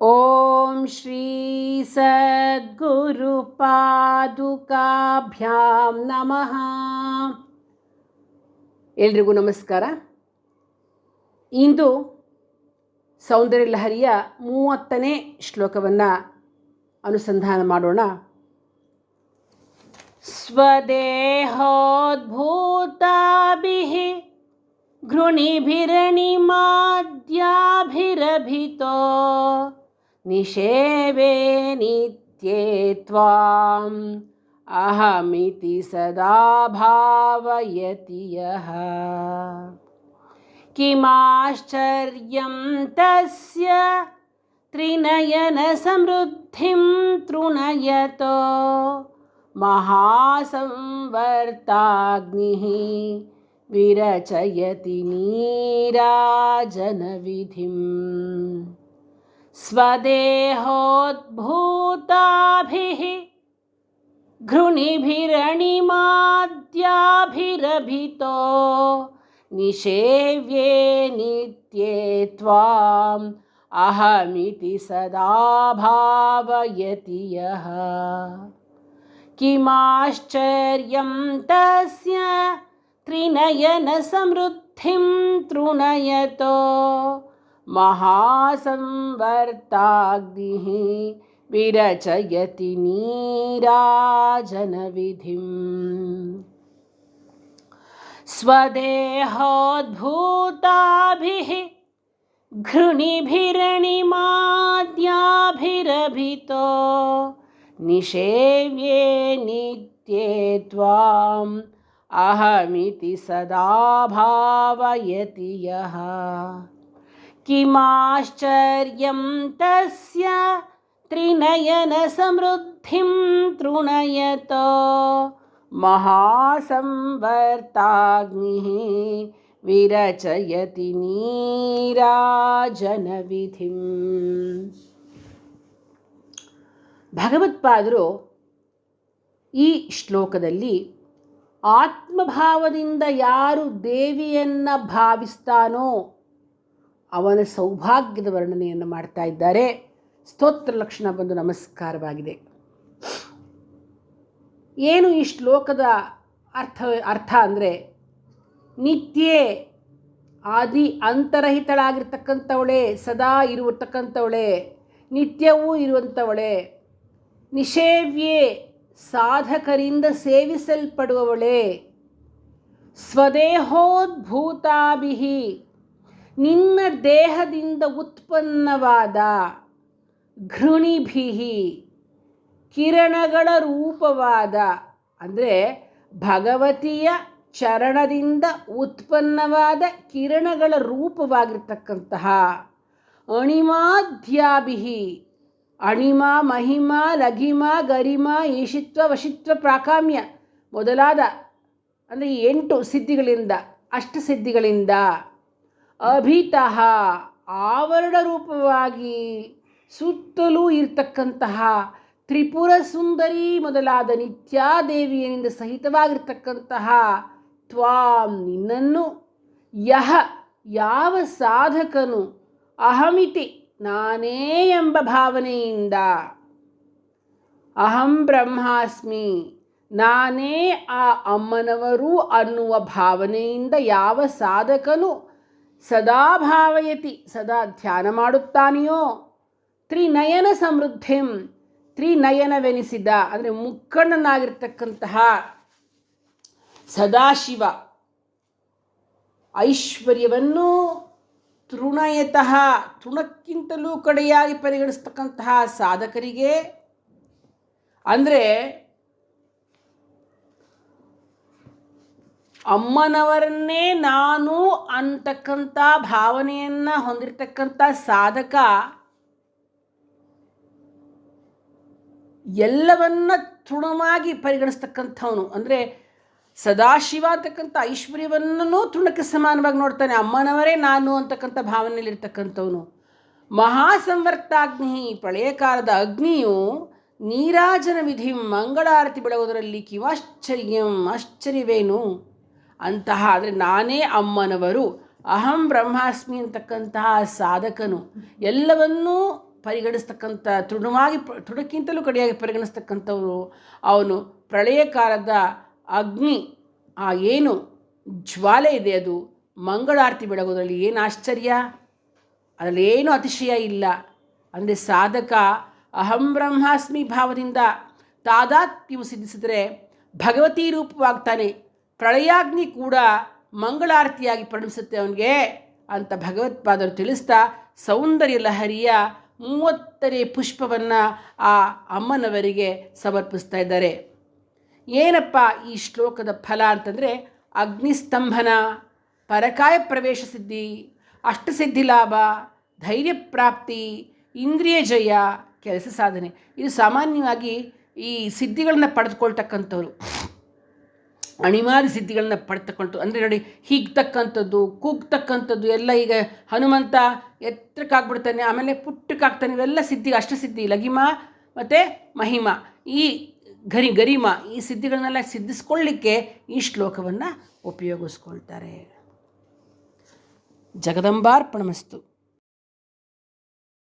ಓಂ ಶ್ರೀ ಸದ್ಗುರು ಪಾದುಕಾಭ್ಯಾಂ ನಮಃ ಎಲ್ರಿಗೂ ನಮಸ್ಕಾರ ಇಂದು ಸೌಂದರ್ಯ ಲಹರಿಯ ಮೂವತ್ತನೇ ಶ್ಲೋಕವನ್ನು ಅನುಸಂಧಾನ ಮಾಡೋಣ ಸ್ವದೇಹೋದ್ಭೂತಾಭಿಃ घृणिभिरणिमाद्याभिरभितो निषेवे नित्ये त्वाम्। अहमिति सदा भावयति यः। किमाश्चर्यं तस्य त्रिनयनसमृद्धिं तृणयतो महासंवर्ताग्निः विरचयति नीराजनविधिम् स्वदेहोद्भूताभिः घृणिभिरणिमाद्याभिरभितो निषेव्ये नित्ये त्वाम् अहमिति सदा भावयति यः। किमाश्चर्यं तस्य त्रिनयनसमृद्धिं तृणयतो महासंवर्ताग्निः विरचयति नीराजनविधिम्। स्वदेहोद्भूताभिः घृणिभिरणिमाद्याभिरभितो निषेव्ये नित्ये त्वाम् अहमिति सदा भावयति यः। किमाश्चर्यं तस्य त्रिनयनसमृद्धिं तृणयतो महासंवर्ताग्निः विरचयति ನೀರಾಜನವಿಧಿಂ ಭಗವತ್ಪಾದರು ಈ ಶ್ಲೋಕದಲ್ಲಿ ಆತ್ಮಭಾವದಿಂದ ಯಾರು ದೇವಿಯನ್ನು ಭಾವಿಸ್ತಾನೋ ಅವನ ಸೌಭಾಗ್ಯದ ವರ್ಣನೆಯನ್ನು ಮಾಡ್ತಾ ಇದ್ದಾರೆ. ಸ್ತೋತ್ರ ಲಕ್ಷಣ ಬಂದು ನಮಸ್ಕಾರವಾಗಿದೆ. ಏನು ಈ ಶ್ಲೋಕದ ಅರ್ಥ ಅರ್ಥ ಅಂದರೆ ನಿತ್ಯೇ ಆದಿ ಅಂತರಹಿತಳಾಗಿರ್ತಕ್ಕಂಥವಳೆ, ಸದಾ ಇರುವತಕ್ಕಂಥವಳೆ, ನಿತ್ಯವೂ ಇರುವಂಥವಳೆ, ನಿಷೇವ್ಯೇ ಸಾಧಕರಿಂದ ಸೇವಿಸಲ್ಪಡುವವಳೆ ಸ್ವದೇಹೋದ್ಭೂತಾಭಿ ನಿನ್ನ ದೇಹದಿಂದ ಉತ್ಪನ್ನವಾದ ಘೃಣಿಭಿಹಿ, ಕಿರಣಗಳ ರೂಪವಾದ, ಅಂದರೆ ಭಗವತಿಯ ಚರಣದಿಂದ ಉತ್ಪನ್ನವಾದ ಕಿರಣಗಳ ರೂಪವಾಗಿರ್ತಕ್ಕಂತಹ ಅಣಿಮಾಧ್ಯಾಭಿಹಿ, ಅಣಿಮ, ಮಹಿಮ, ಲಘಿಮ, ಗರಿಮ, ಈಶಿತ್ವ, ವಶಿತ್ವ, ಪ್ರಾಕಾಮ್ಯ ಮೊದಲಾದ, ಅಂದರೆ ಎಂಟು ಸಿದ್ಧಿಗಳಿಂದ ಅಷ್ಟಸಿದ್ಧಿಗಳಿಂದ ಅಭಿತಃ ಆವರಣ ರೂಪವಾಗಿ ಸುತ್ತಲೂ ಇರ್ತಕ್ಕಂತಹ ತ್ರಿಪುರ ಸುಂದರಿ ಮೊದಲಾದ ನಿತ್ಯಾದೇವಿಯನಿಂದ ಸಹಿತವಾಗಿರ್ತಕ್ಕಂತಹ ತ್ವಾಂ ನಿನ್ನನ್ನು ಯಹ ಯಾವ ಸಾಧಕನು ಅಹಮಿತಿ ನಾನೇ ಎಂಬ ಭಾವನೆಯಿಂದ. ಅಹಂ ಬ್ರಹ್ಮಾಸ್ಮಿ ನಾನೇ ಆ ಅಮ್ಮನವರು ಅನ್ನುವ ಭಾವನೆಯಿಂದ ಯಾವ ಸಾಧಕನು ಸದಾ ಭಾವಯತಿ, ಸದಾ ಧ್ಯಾನ ಮಾಡುತ್ತಾನೆಯೋ? ತ್ರಿನಯನ ಸಮೃದ್ಧಿಂ, ತ್ರಿನಯನವೆನಿಸಿದ, ಅಂದರೆ ಮುಕ್ಕಣ್ಣನಾಗಿರ್ತಕ್ಕಂತಹ ಸದಾಶಿವ, ಐಶ್ವರ್ಯವನ್ನು ತೃಣಯತಃ, ತೃಣಕ್ಕಿಂತಲೂ ಕಡೆಯಾಗಿ ಪರಿಗಣಿಸ್ತಕ್ಕಂತಹ ಸಾಧಕರಿಗೆ, ಅಂದರೆ ಅಮ್ಮನವರನ್ನೇ ನಾನು ಅಂತಕ್ಕಂಥ ಭಾವನೆಯನ್ನು ಹೊಂದಿರತಕ್ಕಂಥ ಸಾಧಕ, ಎಲ್ಲವನ್ನ ತೃಣವಾಗಿ ಪರಿಗಣಿಸ್ತಕ್ಕಂಥವನು. ಅಂದರೆ ಸದಾಶಿವ ಅಂತಕ್ಕಂಥ ಐಶ್ವರ್ಯವನ್ನೂ ತೃಣಕ್ಕೆ ಸಮಾನವಾಗಿ ನೋಡ್ತಾನೆ. ಅಮ್ಮನವರೇ ನಾನು ಅಂತಕ್ಕಂಥ ಭಾವನೆಯಲ್ಲಿರ್ತಕ್ಕಂಥವನು ಮಹಾಸಂವರ್ತಾಗ್ನಿ ಪ್ರಳಯ ಕಾಲದ ಅಗ್ನಿಯು ನೀರಾಜನ ವಿಧಿ ಮಂಗಳಾರತಿ ಬೆಳಗುವುದರಲ್ಲಿ ಕಿವಾಶ್ಚರ್ಯಂ ಆಶ್ಚರ್ಯವೇನು? ಅಂತಹ ಅಂದರೆ ನಾನೇ ಅಮ್ಮನವರು. ಅಹಂ ಬ್ರಹ್ಮಾಸ್ಮಿ ಅಂತಕ್ಕಂತಹ ಸಾಧಕನು. ಎಲ್ಲವನ್ನೂ ಪರಿಗಣಿಸ್ತಕ್ಕಂಥ, ತೃಣವಾಗಿ, ತೃಣಕ್ಕಿಂತಲೂ ಕಡೆಯಾಗಿ ಪರಿಗಣಿಸ್ತಕ್ಕಂಥವರು ಅವನು. ಪ್ರಳಯ ಕಾಲದ ಅಗ್ನಿ, ಆ ಏನು ಜ್ವಾಲೆ ಇದೆ ಅದು. ಮಂಗಳಾರತಿ ಬೆಳಗೋದ್ರಲ್ಲಿ ಏನು ಆಶ್ಚರ್ಯ? ಅದರಲ್ಲಿ ಏನು ಅತಿಶಯ ಇಲ್ಲ. ಅಂದರೆ ಸಾಧಕ ಅಹಂ ಬ್ರಹ್ಮಾಸ್ಮಿ ಭಾವದಿಂದ ತಾದಾತ್ಮ್ಯವು ಸಿದ್ಧಿಸಿದರೆ ಭಗವತಿ ರೂಪವಾಗ್ತಾನೆ. ಪ್ರಳಯಾಗ್ನಿ ಕೂಡ ಮಂಗಳಾರತಿಯಾಗಿ ಪರಿಣಮಿಸುತ್ತೆ ಅವನಿಗೆ ಅಂತ ಭಗವತ್ಪಾದರು ತಿಳಿಸ್ತಾ ಸೌಂದರ್ಯ ಲಹರಿಯ ಮೂವತ್ತನೇ ಪುಷ್ಪವನ್ನು ಆ ಅಮ್ಮನವರಿಗೆ ಸಮರ್ಪಿಸ್ತಾ ಇದ್ದಾರೆ. ಏನಪ್ಪ ಈ ಶ್ಲೋಕದ ಫಲ ಅಂತಂದರೆ ಅಗ್ನಿಸ್ತಂಭನ, ಪರಕಾಯ ಪ್ರವೇಶ ಸಿದ್ಧಿ ಅಷ್ಟಸಿದ್ಧಿ ಲಾಭ, ಧೈರ್ಯ ಪ್ರಾಪ್ತಿ, ಇಂದ್ರಿಯ ಜಯ, ಕೆಲಸ ಸಾಧನೆ. ಇದು ಸಾಮಾನ್ಯವಾಗಿ ಈ ಸಿದ್ಧಿಗಳನ್ನು ಪಡೆದುಕೊಳ್ತಕ್ಕಂಥವ್ರು. ಅಣಿಮಾದಿ ಸಿದ್ಧಿಗಳನ್ನ ಪಡೆತಕ್ಕಂಥ ಅಂದರೆ ನೋಡಿ, ಹೀಗ್ತಕ್ಕಂಥದ್ದು, ಕೂಗ್ತಕ್ಕಂಥದ್ದು, ಎಲ್ಲ ಈಗ ಹನುಮಂತ ಎತ್ತರಕ್ಕಾಗ್ಬಿಡ್ತಾನೆ, ಆಮೇಲೆ ಪುಟ್ಟಕ್ಕಾಗ್ತಾನೆ, ಇವೆಲ್ಲ ಸಿದ್ಧಿ ಅಷ್ಟಸಿದ್ಧಿ ಲಗಿಮ ಮತ್ತು ಮಹಿಮ. ಈ ಗರಿ, ಗರಿಮ, ಈ ಸಿದ್ಧಿಗಳನ್ನೆಲ್ಲ ಸಿದ್ಧಿಸ್ಕೊಳ್ಳಿಕ್ಕೆ ಈ ಶ್ಲೋಕವನ್ನು ಉಪಯೋಗಿಸ್ಕೊಳ್ತಾರೆ. ಜಗದಂಬಾರ್ಪಣಮಸ್ತು.